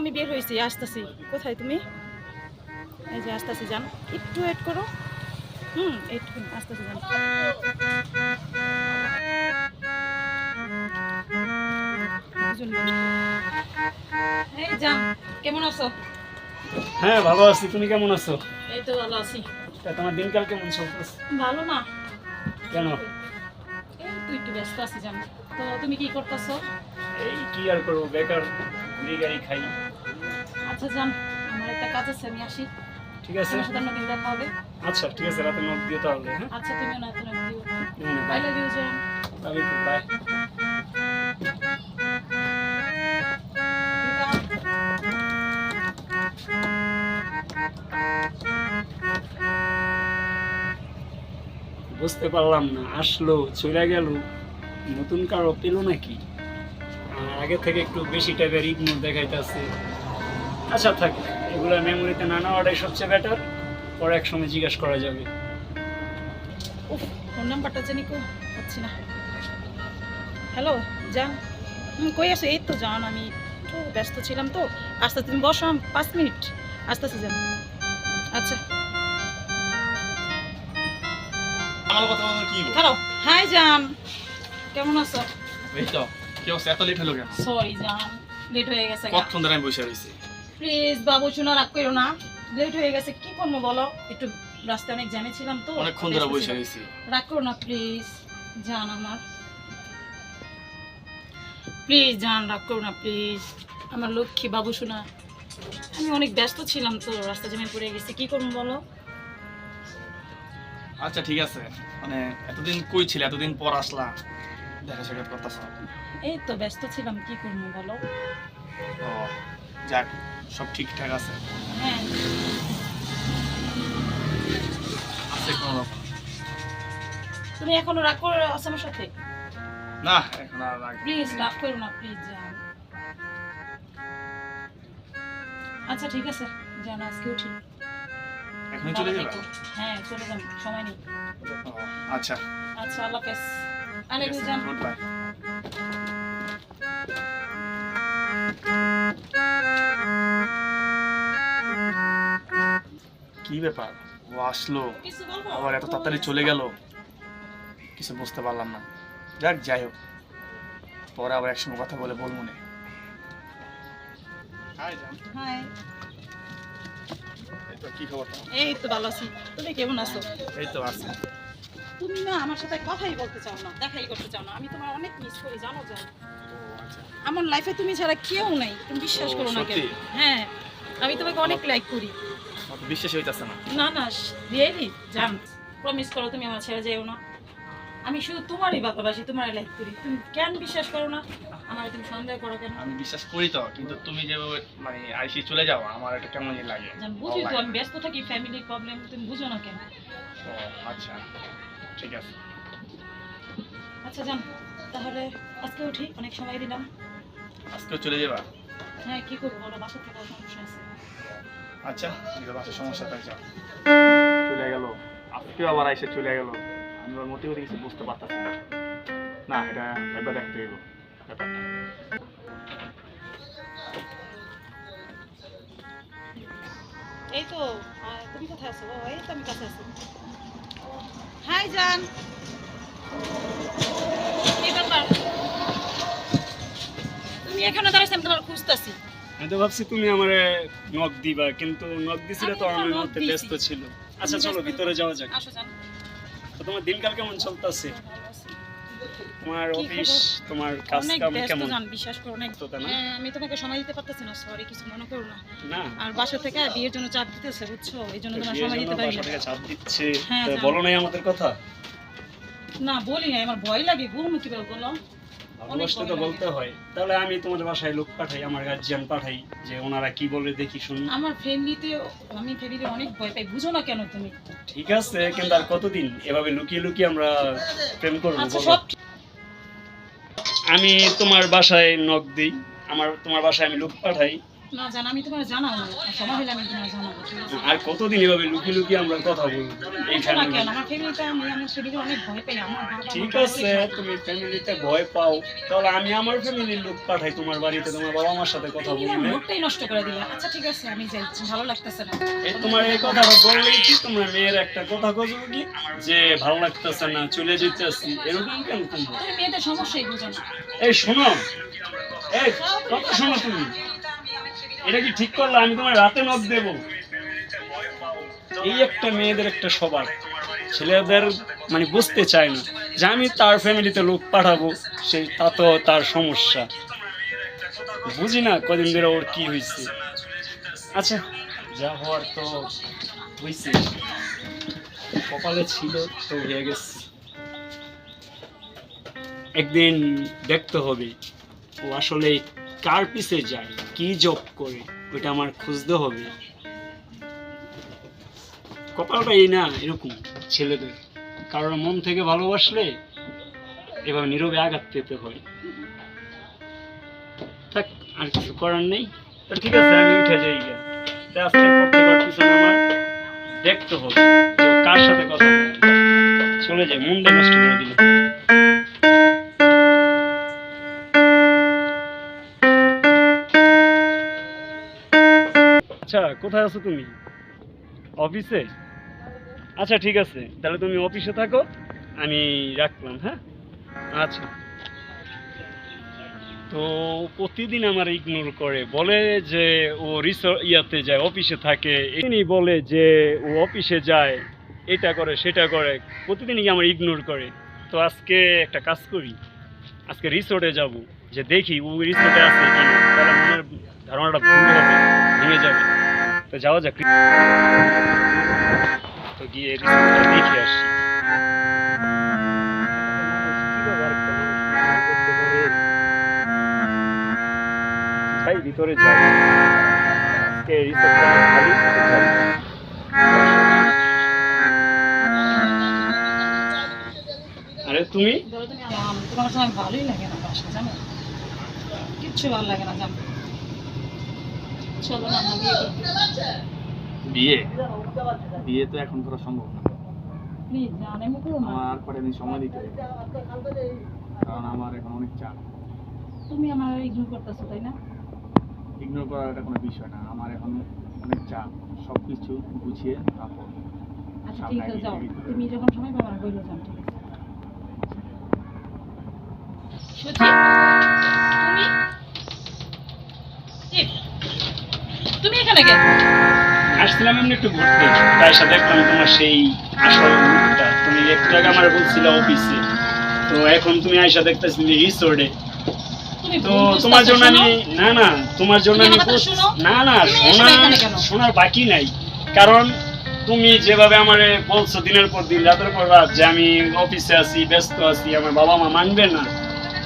আমি বের হয়েছি আসতেছি। কোথায় তুমি? এই যে আসতেছি যান। একটু ওয়েট করো। হুম একটু আসতেছি যান। কেমন আছো? হ্যাঁ ভালো আছি। তুমি কেমন আছো? এই তো ভালো আছি। তোমার দিনকাল কেমন চলতেছে? ভালো না কেন? এই তো একটু ব্যস্ত জান তো তুমি কি করতেছো? এই কি আর করব? বেকার খাই। আচ্ছা যান। আমার একটা কাজ আছে আমি আসি। ঠিক আছে। তোমার সাথে অন্যদিন দেখা হবে। আচ্ছা ঠিক আছে রাতে দিও তাহলে হ্যাঁ? আচ্ছা তুমিও দিও। বাই লাভ ইউ জান বাই বুঝতে পারলাম না আসলো চলে গেল। নতুন কারও পেল নাকি? আগে থেকে একটু বেশি টাইপের ইগনোর দেখাইতেছে। আচ্ছা থাক। এগুলো মেমোরিতে না নেওয়াটাই সবচেয়ে বেটার পরে এক সময় জিজ্ঞাসা করা যাবে। ফোন নাম্বারটা জানি কো পাচ্ছি না। হ্যালো জান। হুম কই আছো? এই তো জান আমি একটু ব্যস্ত ছিলাম তো। আস্তে তুমি বসো পাঁচ মিনিট। আস্তে আস্তে যান আচ্ছা। আমার কথা বলার কি বল? হ্যালো হাই জান। কেমন আছো? এই তো কি অবস্থা? এত লেট হলো কেন? সরি জান লেট হয়ে গেছে কতক্ষণ ধরে আমি বসে রয়েছি? প্লিজ বাবু শোনা রাগ করো না। লেট হয়ে গেছে কি করব বলো? একটু রাস্তায় অনেক জ্যামে ছিলাম তো। অনেকক্ষণ ধরে বসে। রয়েছি রাগ করো না প্লিজ জান আমার। প্লিজ জান রাগ করো না প্লিজ আমার লক্ষ্মী বাবু শোনা। আমি অনেক ব্যস্ত ছিলাম তো রাস্তা জ্যামে পড়ে গেছি কি করব বলো? আচ্ছা ঠিক আছে। মানে এতদিন কই ছিল? এতদিন পর আসলা। দেখা সাক্ষাৎ করতেছ। এই তো ব্যস্ত ছিলাম কি করব বলো? ও যাক। সব ঠিকঠাক আছে। হ্যাঁ। আছে কোনো রকম? তুমি এখনও রাগ করে আছো আমার সাথে? না এখন আর রাগ প্লিজ রাগ করো না প্লিজ আচ্ছা ঠিক আছে জান আজকে উঠি। এখনই চলে যাবে? হ্যাঁ চলে যান সময় নেই। আচ্ছা। আচ্ছা আল্লাহ হাফেজ। আলাই জান। Goodbye. ব্যাপার? ও আসলো। আবার এত তাড়াতাড়ি চলে গেল। কিছু বুঝতে পারলাম না। যাক যাই হোক। পরে আবার একসঙ্গে কথা বলে বলব না। এই তো কি খবর তোমার? এই তো ভালো আছি। তুমি কেমন আছো? এই তো আছে। তুমি না আমার সাথে কথাই বলতে চাও না দেখাই করতে চাও না। আমি তোমার অনেক মিস করি জানো জানো। আমার লাইফে তুমি ছাড়া কেউ নাই। তুমি বিশ্বাস করো না কেন। হ্যাঁ। আমি তোমাকে অনেক লাইক করি। বিশ্বাস হইতাছে না। না না রিয়েলি জান প্রমিস করো তুমি আমার ছেড়ে যেও না। আমি শুধু তোমারই ভালোবাসি তোমারই লাইক করি। তুমি কেন বিশ্বাস করো না? আমার তুমি সন্দেহ করো কেন? আমি বিশ্বাস করি তো কিন্তু তুমি যে মানে আইসি চলে যাও আমার একটা কেমন লাগে? বুঝি তো আমি ব্যস্ত থাকি ফ্যামিলি প্রবলেম তুমি বুঝো না কেন? আচ্ছা ঠিক আছে। আচ্ছা জান তাহলে আজকে উঠি অনেক সময় দিলাম। আজকেও চলে যাবা? হ্যাঁ কি করব বলো বাসা থেকে সমস্যা আছে। আচ্ছা বাসার সমস্যা তাই যাও। চলে গেল। আজকেও আবার আইসে চলে গেল। আমি ওর মোটেও কিছু বুঝতে পারতাছি না। না এটা একবার দেখতে গেল ব্যাপারটা। এই তো তুমি কোথায় আছো? এই তো আমি কাছে আছি। হাই জান। ব্যাপার? তুমি এখানে দাঁড়াইছো আমি তোমার খুঁজতেছি। আমি তো ভাবছি তুমি আমারে দিবা কিন্তু দিছিলে তো আমার মধ্যে ব্যস্ত ছিল। আচ্ছা চলো ভিতরে যাওয়া যাক। তো তোমার দিনকাল কেমন চলতেছে? তোমার অফিস তোমার কাজ কাম কেমন? জান বিশ্বাস করো অনেক ব্যস্ততা না? হ্যাঁ, আমি তোমাকে সময় দিতে পারতেছি না সরি কিছু মনে করো না। না। আর বাসা থেকে বিয়ের জন্য চাপ দিতেছে বুঝছ? এই জন্য তোমার সময় দিতে পারি বাসা না। থেকে চাপ দিচ্ছে। হ্যাঁ, তো। বলো নাই আমাদের কথা? না বলি না আমার ভয় লাগে বলব কি বলো। ভালোবাসলে তো বলতে হয়। তাহলে আমি তোমার বাসায় লোক পাঠাই আমার গার্জিয়ান পাঠাই যে ওনারা কি বলে দেখি শুনি। আমার ফ্যামিলিতে আমি ফ্যামিলি অনেক ভয় পাই বুঝো না কেন তুমি? ঠিক আছে কিন্তু আর কতদিন? এভাবে লুকিয়ে লুকিয়ে আমরা প্রেম করব আচ্ছা বলো? আমি তোমার বাসায় নক দিই আমার তোমার বাসায় আমি লোক পাঠাই। না জানা আমি তোমার জানাব সময় হলে আমি তোমার জানাব আর কতদিন এভাবে লুকিয়ে লুকিয়ে আমরা কথা বলব? এই বুঝো না কেন ফ্যামিলি আমার ফ্যামিলিতে আমি আমার ফ্যামিলি অনেক ভয় পাই আমার ঠিক আছে তুমি ফ্যামিলিতে ভয় পাও। তাহলে আমি আমার ফ্যামিলির লোক পাঠাই তোমার বাড়িতে তোমার বাবা মার সাথে কথা আমার বলবে নষ্ট করে দিলে। আচ্ছা ঠিক আছে আমি যাই ভালো লাগতেছে না। এই তোমার এই কথাটা বললেই কি তোমার মেয়ের একটা কথা কইবো কি? যে ভালো লাগতেছে না চলে যেতেছি এরকম কেন তুমি সমস্যাই বুঝো না। এই শোনো এই কথা শোনো তুমি। এটা কি ঠিক করলে আমি তোমার রাতে নখ দেবো। এই একটা মেয়েদের একটা স্বভাব ছেলেদের মানে বুঝতে চায় না। যে আমি তার ফ্যামিলিতে লোক পাঠাবো সেই তো তার সমস্যা। বুঝি না কদিন ধরে ওর কি হয়েছে আচ্ছা যা হওয়ার তো হয়েছে কপালে ছিল, তো হয়ে গেছে। একদিন দেখতে হবে ও আসলে কার পিছে যায়। কি জব করে, ওইটা আমার খুঁজতে হবে। কপালটা এই না এরকম ছেলেদের। কারোর মন থেকে ভালোবাসলে এবার নীরবে আঘাত পেতে হয়। থাক, আর কিছু করার নেই। ঠিক আছে, আমি উঠে যাই দেখতে হবে কার সাথে কথা চলে যায় মনটা নষ্ট করে দিল আচ্ছা কোথায় আছো তুমি? অফিসে? আচ্ছা ঠিক আছে। তাহলে তুমি অফিসে থাকো, আমি রাখলাম হ্যাঁ? আচ্ছা। তো প্রতিদিন আমার ইগনোর করে, বলে যে ও রিসোর্ট ইয়াতে যায়, অফিসে থাকে। তিনি বলে যে ও অফিসে যায়, এটা করে, সেটা করে, প্রতিদিনই আমার ইগনোর করে। তো আজকে একটা কাজ করি, আজকে রিসোর্টে যাব, যে দেখি ও রিসোর্টে আছে কিনা, তাহলে মনের ধারণাটা ভুল হবে, ভেঙে যাবে। তো যাওয়া যাক। তো গিয়ে দেখে আসি। ভিতরে। আরে তুমি? তোমার সময় ভালোই লাগে না বাসা জানো? কিচ্ছু ভালো লাগে না, জানো? চলো না আমরা বিয়ে করি বিয়ে? বিয়ে? তো এখন করা সম্ভব না। প্লিজ জানে মুখো না। আমার পরে আমি সময় দিতে কারণ আমার এখন অনেক চাপ। তুমি আমার ইগনোর করতেছো তাই না? ইগনোর করার এটা কোনো বিষয় না। আমার এখন অনেক চাপ। সব কিছু গুছিয়ে তারপর আচ্ছা ঠিক আছে যাও। তুমি যখন সময় পাবে না বইলে যাও ঠিক আছে। আসছিলাম এমনি একটু ঘুরতে। তাই সাথে দেখলাম তোমার সেই আসল তুমি একটু আগে আমার বলছিলে অফিসে তো এখন তুমি আইসা দেখতেছি রিসোর্টে তো তোমার জন্য আমি না না তোমার জন্য আমি। না না শোনা? শোনার বাকি নাই। কারণ তুমি যেভাবে আমারে বলছো দিনের পর দিন রাতের পর রাত যে আমি অফিসে আছি ব্যস্ত আছি আমার বাবা মা মানবে না।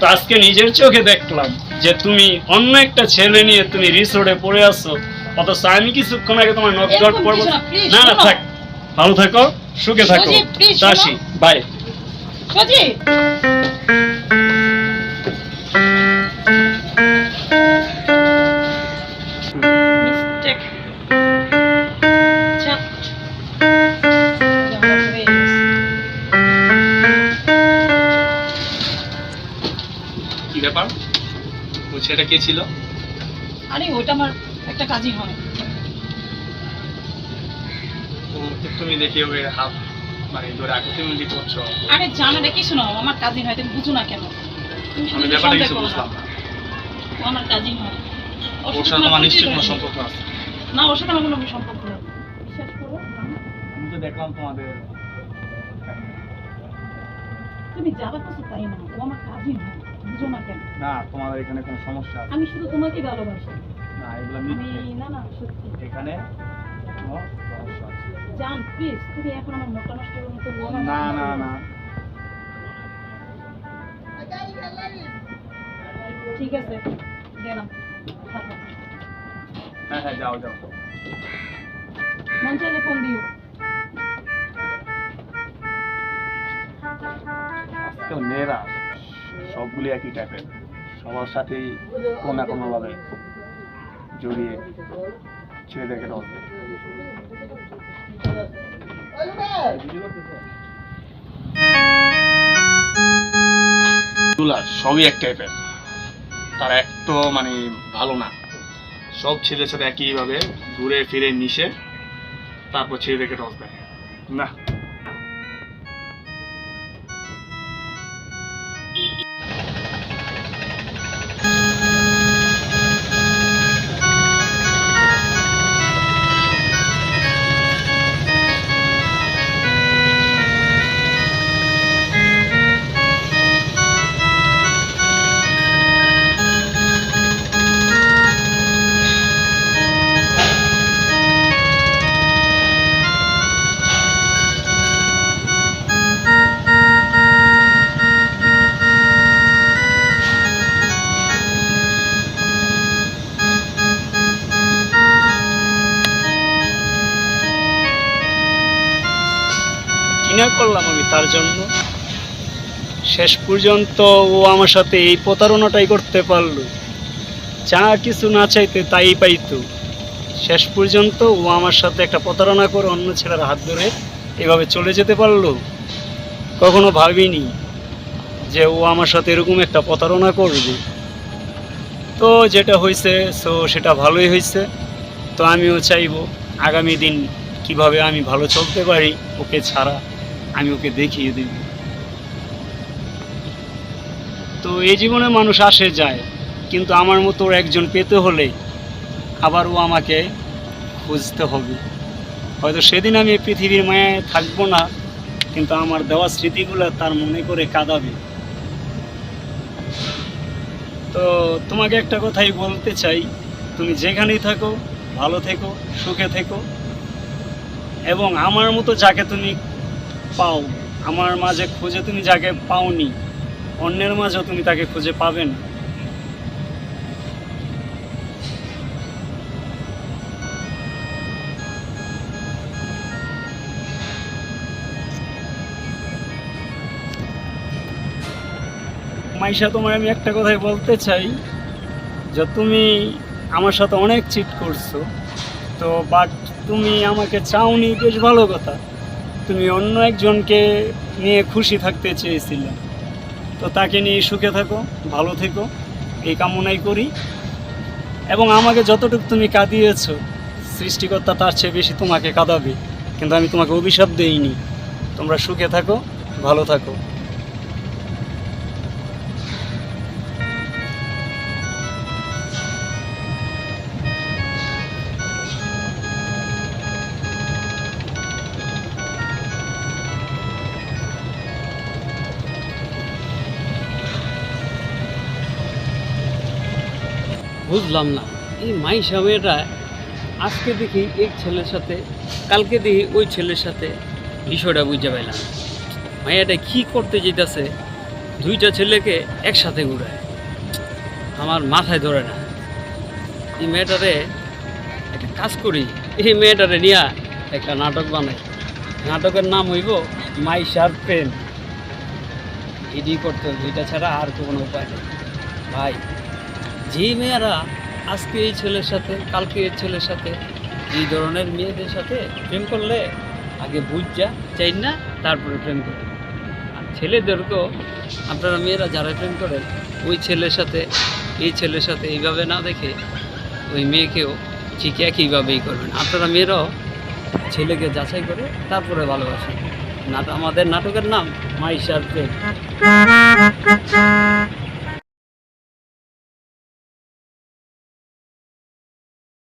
তো আজকে নিজের চোখে দেখলাম যে তুমি অন্য একটা ছেলে নিয়ে তুমি রিসোর্টে পড়ে আসো অথচ আমি কিছুক্ষণ আগে তোমার নক করব না, না থাক। ভালো থাকো সুখে থাকো। আসি বাই ব্যাপার? ছেলেটা কে ছিল? আরে ওইটা আমার একটা কাজই হয়। তুমি দেখি ওকে হাত মানে ধরে করছ। আরে জানো না কিছু না ও আমার কাজিন হয় তুমি বুঝো না কেন? আমি ব্যাপারটা কিছু বুঝলাম না। ও আমার কাজিন হয়। ওর সাথে নিশ্চয়ই কোনো সম্পর্ক আছে। না ওর সাথে আমার কোনো সম্পর্ক নেই। বিশ্বাস করো আমি তো দেখলাম তোমাদের। তুমি না ও আমার কাজিন হয়। বুঝো না কেন? না তোমাদের এখানে কোনো সমস্যা আছে? আমি শুধু তোমাকে ভালোবাসি। না এগুলো মিথ্যে। না না সত্যি। এখানে কোনো সমস্যা আছে? জান প্লিজ তুমি এখন আমার মোটা নষ্ট করে মতো বলো না। না না ঠিক আছে গেলাম। হ্যাঁ হ্যাঁ। যাও যাও। মন চাইলে ফোন দিও। আজকাল মেয়েরা সবগুলি একই টাইপের সবার সাথেই কোনো না কোনোভাবে জড়িয়ে ছেলেদেরকে দেয় সবই এক টাইপের তারা এক তো মানে ভালো না। সব ছেলের সাথে একইভাবে ঘুরে ফিরে মিশে তারপর ছেলেদেরকে রস দেয় না। জন্য। শেষ পর্যন্ত ও আমার সাথে এই প্রতারণাটাই করতে পারল। যা কিছু না চাইতে তাই পাইতো। শেষ পর্যন্ত ও আমার সাথে একটা প্রতারণা করে অন্য ছেলের হাত ধরে এভাবে চলে যেতে পারল? কখনো ভাবিনি যে ও আমার সাথে এরকম একটা প্রতারণা করবে। তো যেটা হয়েছে, সো সেটা ভালোই হয়েছে। তো আমিও চাইব আগামী দিন কীভাবে আমি ভালো চলতে পারি ওকে ছাড়া। আমি ওকে দেখিয়ে দিব তো এই জীবনে মানুষ আসে, যায়। কিন্তু আমার মতো একজন পেতে হলে আবার ও আমাকে খুঁজতে হবে। হয়তো সেদিন আমি পৃথিবীর মায়ায় থাকব না, কিন্তু আমার দেওয়া স্মৃতিগুলো তার মনে করে কাঁদাবে। তো তোমাকে একটা কথাই বলতে চাই, তুমি যেখানেই থাকো, ভালো থেকো, সুখে থেকো, এবং আমার মতো যাকে তুমি পাও। আমার মাঝে খুঁজে তুমি যাকে পাওনি, অন্যের মাঝেও তুমি তাকে খুঁজে পাবে না। মাইশা তোমার আমি একটা কথাই বলতে চাই, যে তুমি আমার সাথে অনেক চিট করছ, তো বাট তুমি আমাকে চাওনি, বেশ ভালো কথা। তুমি অন্য একজনকে নিয়ে খুশি থাকতে চেয়েছিলে। তো তাকে নিয়ে সুখে থাকো, ভালো থেকো, এই কামনাই করি। এবং আমাকে যতটুকু তুমি কাঁদিয়েছ, সৃষ্টিকর্তা তার চেয়ে বেশি তোমাকে কাঁদাবে। কিন্তু আমি তোমাকে অভিশাপ দেইনি। তোমরা সুখে থাকো, ভালো থাকো। বুঝলাম না। এই মাইশা মেয়েটা আজকে দেখি এক ছেলের সাথে, কালকে দেখি ওই ছেলের সাথে বিষয়টা বুঝতে পাইলাম। মাইয়াটা কি করতে যেতেছে দুইটা ছেলেকে একসাথে ঘুরায়। আমার মাথায় ধরে না। এই মেয়েটারে একটা কাজ করি। এই মেয়েটারে নিয়ে একটা নাটক বানাই। নাটকের নাম হইব মাইশার প্রেম। এটি করতে হবে এটা ছাড়া আর কোনো উপায় নেই। ভাই যে মেয়েরা আজকে এই ছেলের সাথে, কালকে এই ছেলের সাথে, এই ধরনের মেয়েদের সাথে প্রেম করলে আগে বুঝ যা চাই না, তারপরে প্রেম করে আর ছেলেদেরকেও, আপনারা মেয়েরা যারা প্রেম করেন, ওই ছেলের সাথে, এই ছেলের সাথে এইভাবে না দেখে ওই মেয়েকেও ঠিক একইভাবেই করবেন। আপনারা মেয়েরাও ছেলেকে যাচাই করে তারপরে ভালোবাসেন। আমাদের নাটকের নাম মাইশার প্রেম।